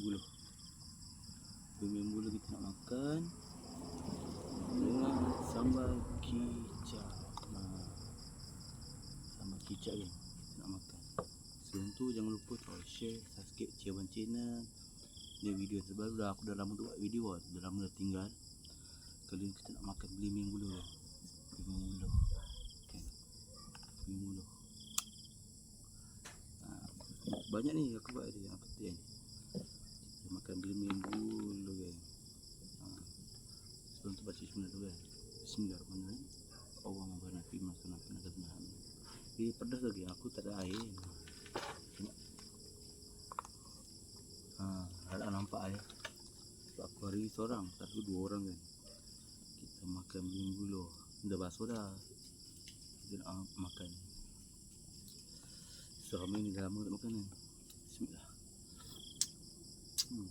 buluh. Bumi buluh kita nak makan dengan sambal kicap. Ha. Sambal kicap kan kita nak makan. Sebelum tu jangan lupa try share, subscribe Ciawan Channel. Ni video terbaru dah aku dah lama buat video lah. Dah lama dah tinggal. Kali ni kita nak makan buluh. Belimbing buluh. Kan. Belimbing buluh. Ha. Banyak ni aku buat dia yang penting. Kita makan belimbing buluh kan. Ha. Sebelum tu baca bismillah dulu kan. Bismillahirrahmanirrahim. Allah memberi fi makan apa nak kena. Ini pedas lagi. Aku tak ada air. Ha, ada nampak air. Sebab aku hari seorang. Satu dua orang kan. Kita makan belimbing buluh. Dah basuh dah. Kita nak ah, makan. Selama ni dah lama tak makan kan. Bismillah. Hmm.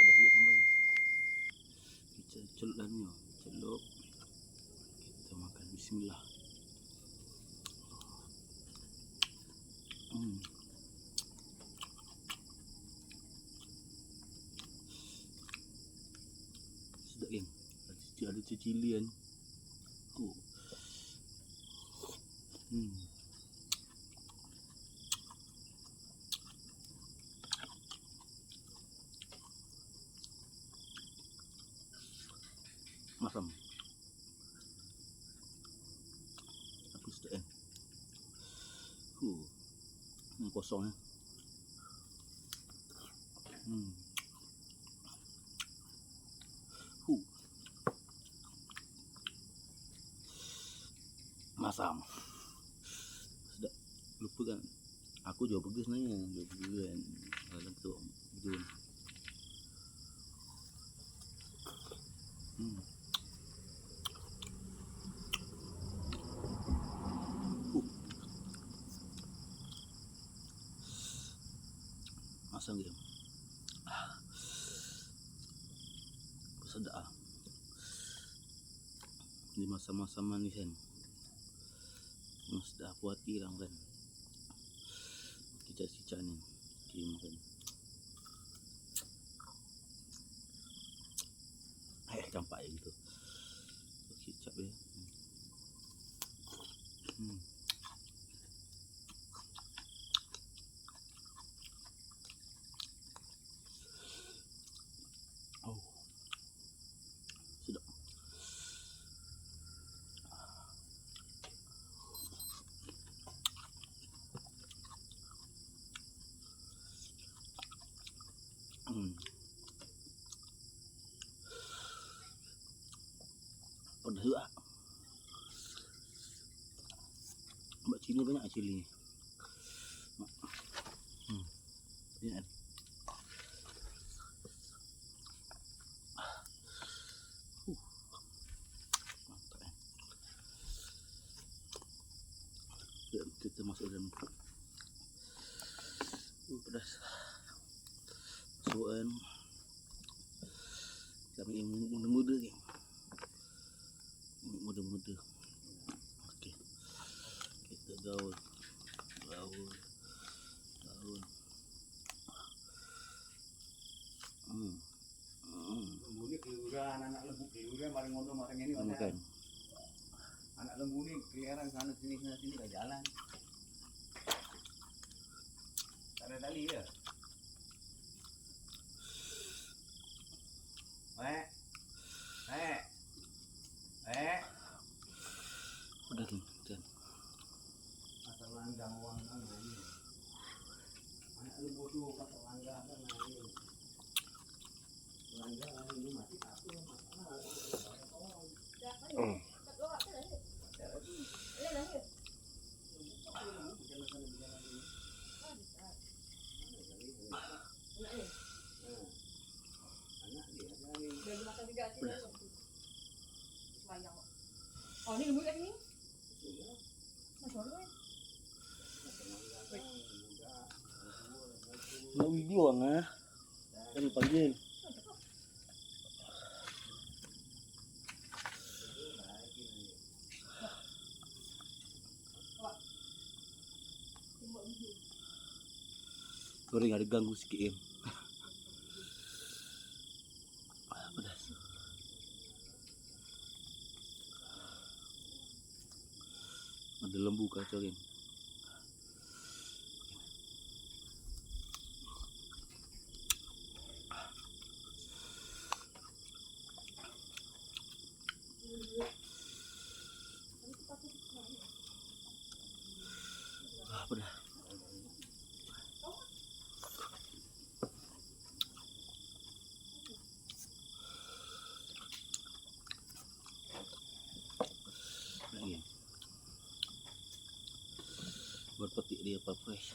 Pedas juga sambal ni. Kita celup dalam ni. oh. Celup. Kita makan. Bismillah. Hmm. Sedap kan? Ada, cili kan. Oh. Hmm. Masam. Apa sedap kan? Huh. Hmm, kosong ya. Hmm. Huh. Masam. Sedap. Lupa kan. Aku jual burger sebenarnya. Jual burger kan. Dalam tu. Betul. Hmm. Masam dia. Ah. Sedap ah. Di masa-masa manis kan. Mas dah puas hati lah kan. Cicak-cicak ni. Kita makan. Eh, campak je gitu. Kicap dia. Hmm. Oh. Sedap. Hmm. Pedas juga. Cili banyak cili ni. Hmm. Jom kita masuk dalam Uh, pedas. Kami yang muda-muda ni. Muda-muda. Okey. Kita gaul. Gaul. Gaul. Hmm. Hmm. Lembu ni kelurahan anak lembu maring ngono maring ini makan. Anak lembu ni keliaran sana sini sana sini kat jalan. Tak ada tali ke? Eh. Eh. Eh. Pedas ni. Kan. Asal langgang orang sana ni. Anak lembu tu pasal langgang sana ni. Langgang ni mati tak apa masalah. Hmm. Oh, ni lembut kat sini. Masya Allah. Nak video ah. Kami panggil. Sorry ada ganggu sikit game. Ah, pedas. Ada lembu kacau kan. Berpetik dia apa fresh.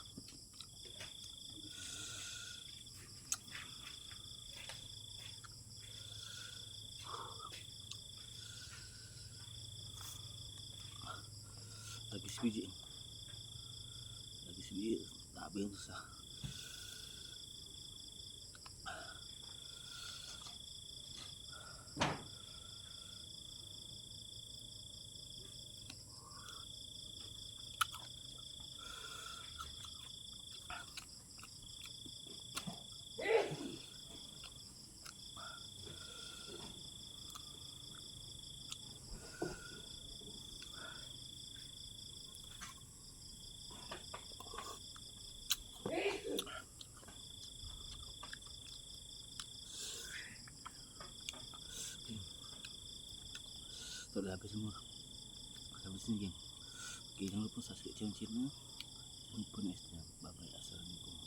Lagi sebiji. Lagi sebiji tak habis susah. Dah habis semua. Habis ni geng. Okay, jangan lupa subscribe channel channel. Lupa next time. Bye bye. Assalamualaikum.